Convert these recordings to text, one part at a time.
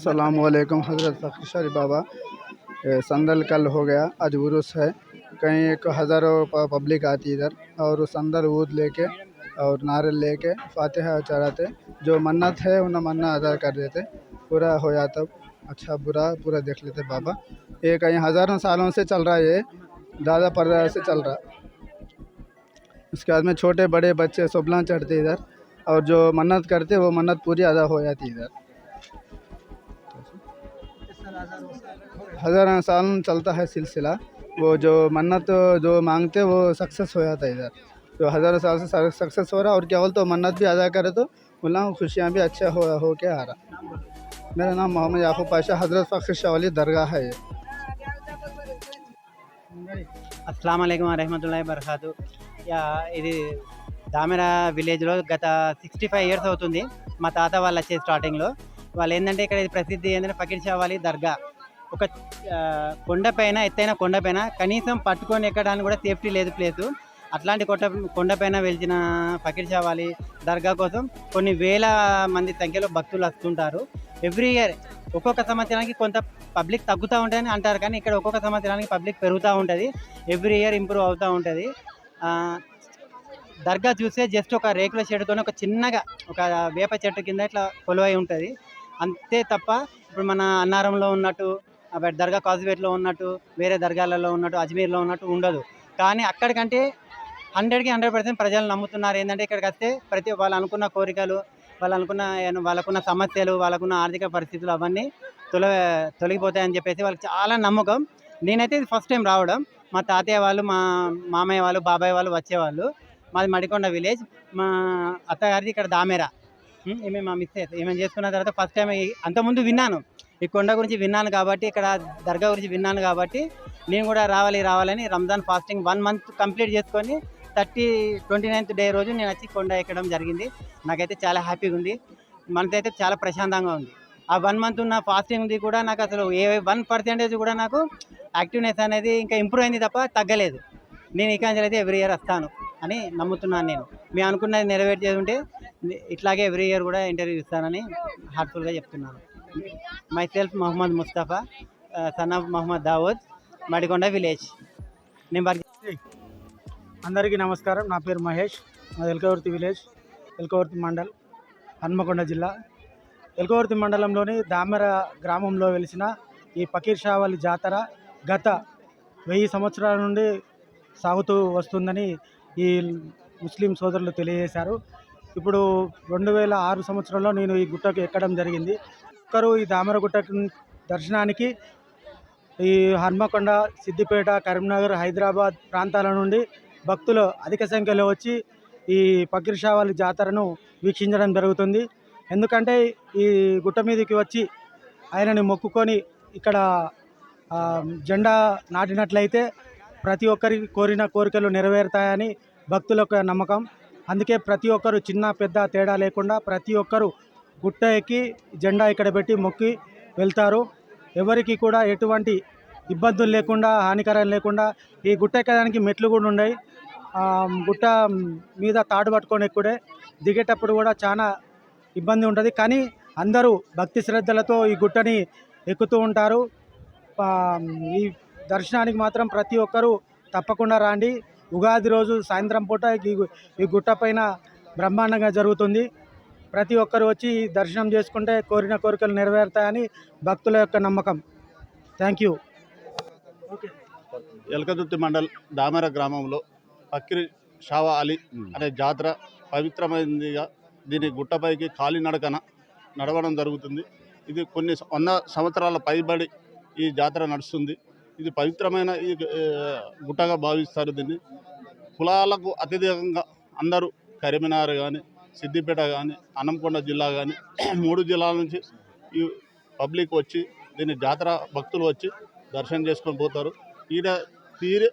असलकुम हज़रत फ़खर शरीफ बाबा संदल कल हो गया आज उर्स है कहीं एक हज़ारों पब्लिक आती इधर और संदल ऊद लेके और नारियल लेके फातिहा चढ़ाते जो मन्नत है उन्हें मन्ना अदा कर देते पूरा हो जाता अच्छा बुरा पूरा देख लेते बाबा ये कहीं हज़ारों सालों से चल रहा है ये दादा परदादा से चल रहा उसके बाद में छोटे बड़े बच्चे सुबला चढ़ते इधर और जो मन्नत करते वो मन्नत पूरी अदा हो जाती इधर हज़ार साल चलता है सिलसिला वो जो मन्नत जो मांगते वो सक्सेस हो जाता है इधर तो हज़ारों साल से सक्सेस हो रहा है और क्या बोल तो मन्नत भी अदा करे तो बोला हूँ खुशियाँ भी अच्छा हो हो के आ रहा मेरा नाम मोहम्मद याकूब पाशा हज़रत फ़खर शाह वाली दरगाह है ये అస్సలం అయికం వరహమతుల్లాhi బర్కాతు యా ఇది దామెర విలేజ్లో గత సిక్స్టీ ఫైవ్ ఇయర్స్ అవుతుంది మా తాత వాళ్ళు వచ్చే స్టార్టింగ్లో వాళ్ళు ఏంటంటే ఇక్కడ ఇది ప్రసిద్ధి ఏంటంటే ఫకీర్ షావాలి దర్గా. ఒక కొండపైన ఎత్తైన కొండపైన కనీసం పట్టుకొని ఎక్కడానికి కూడా సేఫ్టీ లేదు ప్లేసు. అట్లాంటి కొండ కొండపైన వెలిచిన ఫకీర్ షావాలి దర్గా కోసం కొన్ని వేల మంది సంఖ్యలో భక్తులు వస్తుంటారు. ఎవ్రీ ఇయర్ ఒక్కొక్క సంవత్సరానికి కొంత పబ్లిక్ తగ్గుతూ ఉంటుందని అంటారు కానీ ఇక్కడ ఒక్కొక్క సంవత్సరానికి పబ్లిక్ పెరుగుతూ ఉంటుంది. ఎవ్రీ ఇయర్ ఇంప్రూవ్ అవుతూ ఉంటుంది. దర్గా చూస్తే జస్ట్ ఒక రేకుల షెడ్తో ఒక చిన్నగా ఒక వేప చెట్టు కింద ఇట్లా కొలువై ఉంటుంది. అంతే తప్ప ఇప్పుడు మన అన్నారంలో ఉన్నట్టు దర్గా కాజువేట్లో ఉన్నట్టు వేరే దర్గాలలో ఉన్నట్టు అజ్మీర్లో ఉన్నట్టు ఉండదు. కానీ అక్కడికంటే హండ్రెడ్కి హండ్రెడ్ పర్సెంట్ ప్రజలు నమ్ముతున్నారు. ఏంటంటే ఇక్కడికి వస్తే ప్రతి వాళ్ళు అనుకున్న కోరికలు వాళ్ళు అనుకున్న వాళ్ళకున్న సమస్యలు వాళ్ళకున్న ఆర్థిక పరిస్థితులు అవన్నీ తొల తొలగిపోతాయని చెప్పేసి వాళ్ళకి చాలా నమ్మకం. నేనైతే ఇది ఫస్ట్ టైం రావడం. మా తాతయ్య వాళ్ళు మా మామయ్య వాళ్ళు బాబాయ్ వాళ్ళు వచ్చేవాళ్ళు. మాది మడికొండ విలేజ్. మా అత్తగారిది ఇక్కడ దామెర. ఏమేమి ఈమె మా మిస్సెస్ ఏమేమి చేసుకున్న తర్వాత ఫస్ట్ టైం అంతకుముందు విన్నాను. ఈ కొండ గురించి విన్నాను కాబట్టి ఇక్కడ దర్గా గురించి విన్నాను కాబట్టి నేను కూడా రావాలి రావాలని Ramzan fasting one month complete చేసుకొని థర్టీ ట్వంటీ నైన్త్ డే రోజు నేను వచ్చి కొండ ఎక్కడం జరిగింది. నాకైతే చాలా హ్యాపీగా ఉంది మనకైతే చాలా ప్రశాంతంగా ఉంది. ఆ వన్ మంత్ ఉన్న ఫాస్టింగ్ ఉంది కూడా నాకు అసలు ఏ వన్ పర్సెంటేజ్ కూడా నాకు యాక్టివ్నెస్ అనేది ఇంకా ఇంప్రూవ్ అయింది తప్ప తగ్గలేదు. నేను ఇక అయితే ఎవ్రీ ఇయర్ వస్తాను. అని నమ్ముతున్నాను నేను. మీ అనుకున్నది నెరవేర్చేది ఉంటే ఇట్లాగే ఎవ్రీ ఇయర్ కూడా ఇంటర్వ్యూ ఇస్తానని హార్ట్ఫుల్గా చెప్తున్నాను. Myself Mohammed Mustafa son of Mohammed Dawood Madikonda village నేను అందరికీ నమస్కారం. నా పేరు మహేష్. మాది ఎల్కవర్తి విలేజ్ ఎల్కవర్తి మండల్ హన్మకొండ జిల్లా. ఎల్కవర్తి మండలంలోని దామెర గ్రామంలో వెలిసిన ఈ పకీర్ షావలి జాతర గత వెయ్యి సంవత్సరాల నుండి సాగుతూ వస్తుందని ఈ ముస్లిం సోదరులు తెలియజేశారు. ఇప్పుడు రెండు వేల ఆరు సంవత్సరంలో నేను ఈ గుట్టకు ఎక్కడం జరిగింది. ఒక్కరు ఈ దామరగుట్ట దర్శనానికి ఈ హన్మకొండ సిద్దిపేట కరీంనగర్ హైదరాబాద్ ప్రాంతాల నుండి భక్తులు అధిక సంఖ్యలో వచ్చి ఈ పకిర్షావాలి జాతరను వీక్షించడం జరుగుతుంది. ఎందుకంటే ఈ గుట్ట మీదకి వచ్చి ఆయనని మొక్కుకొని ఇక్కడ జెండా నాటినట్లయితే ప్రతి ఒక్కరికి కోరిన కోరికలు నెరవేరుతాయని భక్తుల యొక్క నమ్మకం. అందుకే ప్రతి ఒక్కరు చిన్న పెద్ద తేడా లేకుండా ప్రతి ఒక్కరు గుట్ట ఎక్కి జెండా ఇక్కడ పెట్టి మొక్కి వెళ్తారు. ఎవరికి కూడా ఎటువంటి ఇబ్బందులు లేకుండా హానికరం లేకుండా ఈ గుట్ట ఎక్కడానికి మెట్లు కూడా ఉన్నాయి. గుట్ట మీద తాడు పట్టుకొని ఎక్కుడే దిగేటప్పుడు కూడా చాలా ఇబ్బంది ఉంటుంది. కానీ అందరూ భక్తి శ్రద్ధలతో ఈ గుట్టని ఎక్కుతూ ఉంటారు. ఈ దర్శనానికి మాత్రం ప్రతి ఒక్కరూ తప్పకుండా రాండి. ఉగాది రోజు సాయంత్రం పూట ఈ ఈ గుట్ట పైన బ్రహ్మాండంగా జరుగుతుంది. ప్రతి ఒక్కరు వచ్చి దర్శనం చేసుకుంటే కోరిన కోరికలు నెరవేరుతాయని భక్తుల యొక్క నమ్మకం. Thank you. ఎలకదుర్తి మండల్ దామెర గ్రామంలో పక్కిరి షావా అలీ అనే జాతర పవిత్రమైనదిగా దీని గుట్టపైకి కాలినడకన నడవడం జరుగుతుంది. ఇది కొన్ని వంద సంవత్సరాల పైబడి ఈ జాతర నడుస్తుంది. ఇది పవిత్రమైన గుట్టగా భావిస్తారు దీన్ని. కులాలకు అత్యధికంగా అందరూ కరీంనగర్ కానీ సిద్దిపేట కానీ అన్నంకొండ జిల్లా కానీ మూడు జిల్లాల నుంచి ఈ పబ్లిక్ వచ్చి దీన్ని జాతర భక్తులు వచ్చి దర్శనం చేసుకొని పోతారు. ఈడ తీరే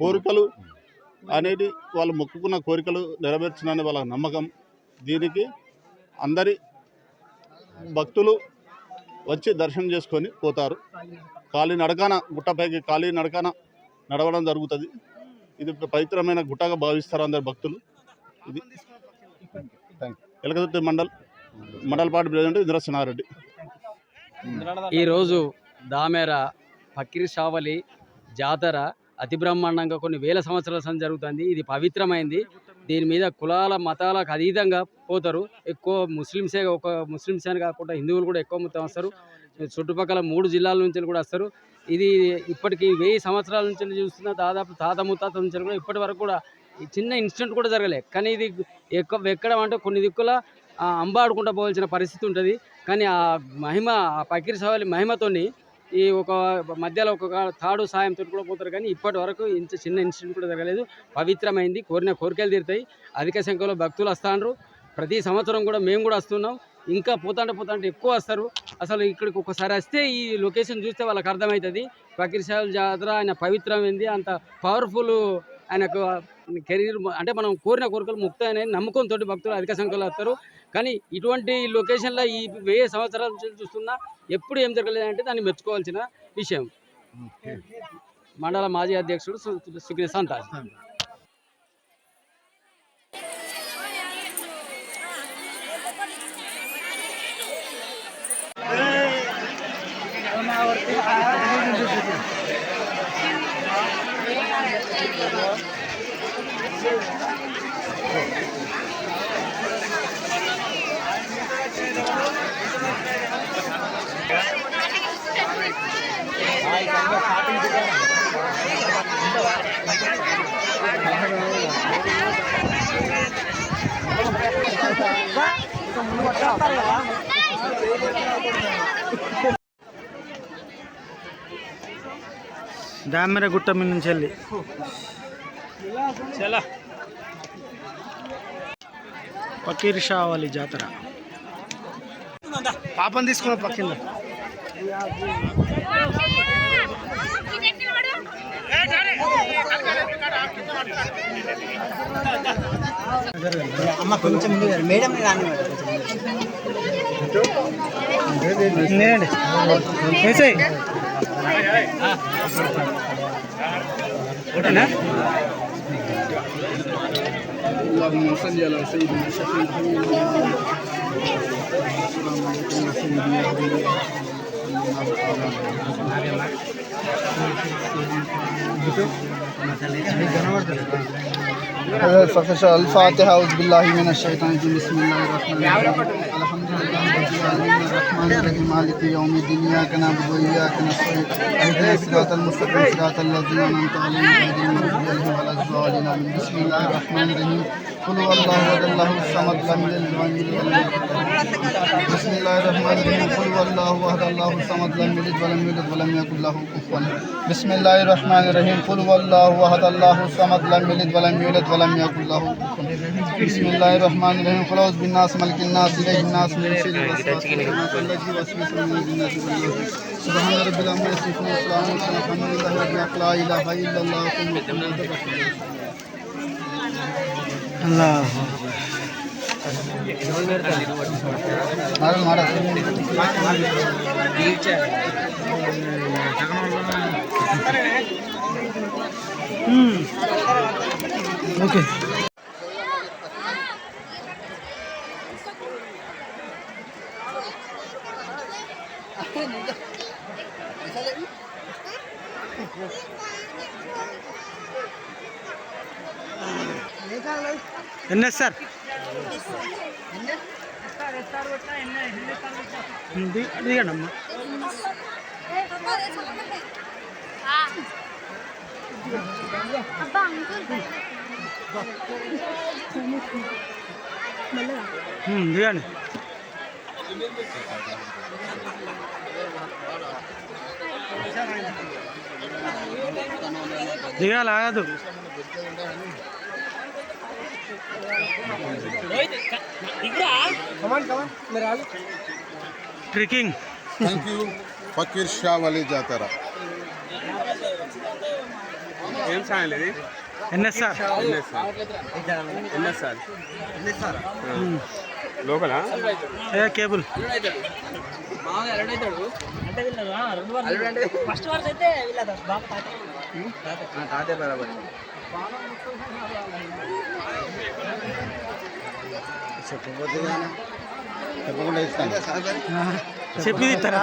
కోరికలు అనేది వాళ్ళు మొక్కుకున్న కోరికలు నెరవేర్చునని వాళ్ళ నమ్మకం. దీనికి అందరి భక్తులు వచ్చి దర్శనం చేసుకొని పోతారు. ఖాళీ నడకన గుట్టపైకి ఖాళీ నడకన నడవడం జరుగుతుంది. ఇది పవిత్రమైన గుట్టగా భావిస్తారు అందరు భక్తులు. ఇది ఎలకదుర్తి మండల్ మండలపాటి ప్రెసిడెంట్ ఇంద్రసింహారెడ్డి ఈరోజు దామెర ఫకీర్ షావలి జాతర అతి బ్రహ్మాండంగా కొన్ని వేల సంవత్సరాల సంది జరుగుతుంది. ఇది పవిత్రమైంది. దీని మీద కులాల మతాలకు అతీతంగా పోతారు. ఎక్కువ ముస్లిమ్సే ఒక ముస్లిమ్స్ అని కాకుండా హిందువులు కూడా ఎక్కువ మొత్తం వస్తారు. చుట్టుపక్కల మూడు జిల్లాల నుంచి కూడా వస్తారు. ఇది ఇప్పటికి వెయ్యి సంవత్సరాల నుంచి చూస్తున్న దాదాపు తాత ముత్తాత నుంచి కూడా ఇప్పటి వరకు కూడా ఈ చిన్న ఇన్సిడెంట్ కూడా జరగలే. కానీ ఇది ఎక్కువ ఎక్కడం అంటే కొన్ని దిక్కుల ఆ, అంబాడుకుంటూ పోవాల్సిన పరిస్థితి ఉంటుంది. కానీ ఆ మహిమ ఆ పకీర్ సవాలి మహిమతోని ఈ ఒక మధ్యలో ఒక తాడు సాయంతో కూడా పోతారు కానీ ఇప్పటి వరకు ఇంత చిన్న ఇన్సిడెంట్ కూడా జరగలేదు. పవిత్రమైంది కోరిన కోరికలు తీరుతాయి. అధిక సంఖ్యలో భక్తులు వస్తాండ్రు. ప్రతి సంవత్సరం కూడా మేము కూడా వస్తున్నాం. ఇంకా పోతాంటే పోతాంటే ఎక్కువ వస్తారు. అసలు ఇక్కడికి ఒకసారి వస్తే ఈ లొకేషన్ చూస్తే వాళ్ళకి అర్థమవుతుంది. ఫకీర్ సాహెబ్ జాతర ఆయన పవిత్రమైంది. అంత పవర్ఫుల్ ఆయనకు కెరీర్ అంటే మనం కోరిన కోరికలు ముక్తాయని నమ్మకంతో భక్తులు అధిక సంఖ్యలో వస్తారు. కానీ ఇటువంటి లొకేషన్లో ఈ వెయ్యి సంవత్సరాల నుంచి చూస్తున్నా ఎప్పుడు ఏం జరగలేదంటే దాన్ని మెచ్చుకోవాల్సిన విషయం. మండల మాజీ అధ్యక్షుడు సుగ్రీ సంతాజ్. దామెర గుట్ట మీద నుంచి వెళ్ళి ఫకీర్ షావాలి జాతర. పాపం తీసుకున్న పక్కింద. అమ్మ కొంచెం ముందు మేడం రాని నేనండి వేసేయ్ اللهم صل على سيدنا شفيع الحبيب السلام عليكم يا سيدي فخشى الفاتحة أعوذ بالله من الشيطان الرجيم بسم الله الرحمن الرحيم الحمد لله الرحمن الرحيم مالك يوم الدين إياك نعبد وإياك نستعين اهدنا الصراط المستقيم صراط الذين أنعمت عليهم غير المغضوب عليهم ولا الضالين بسم الله الرحمن الرحيم بسم الله الرحمن الرحيم. قل هو الله احد الله الصمد لم يلد ولم يولد ولم يكن له كفوا. بسم الله الرحمن الرحيم. قل هو الله احد الله الصمد لم يلد ولم يولد ولم يكن له كفوا. بسم الله الرحمن الرحيم. قل أعوذ بالناس ملك الناس إله الناس من سبحان رب العالمين والسلام على لا إله إلا الله محمد رسول الله. Okay N S sir? దిగండి అమ్మా దిగండి దిగాలి? ఆగదు. Trekking thank you Fakir Shah Wali జాతర ఎన్ఎస్ఆర్ ఏ కేబుల్. ఫస్ట్ వరకు అయితే వీళ్ళ బాగా చెప్పకుండా ఇస్తాను చెప్పి ఇస్తారా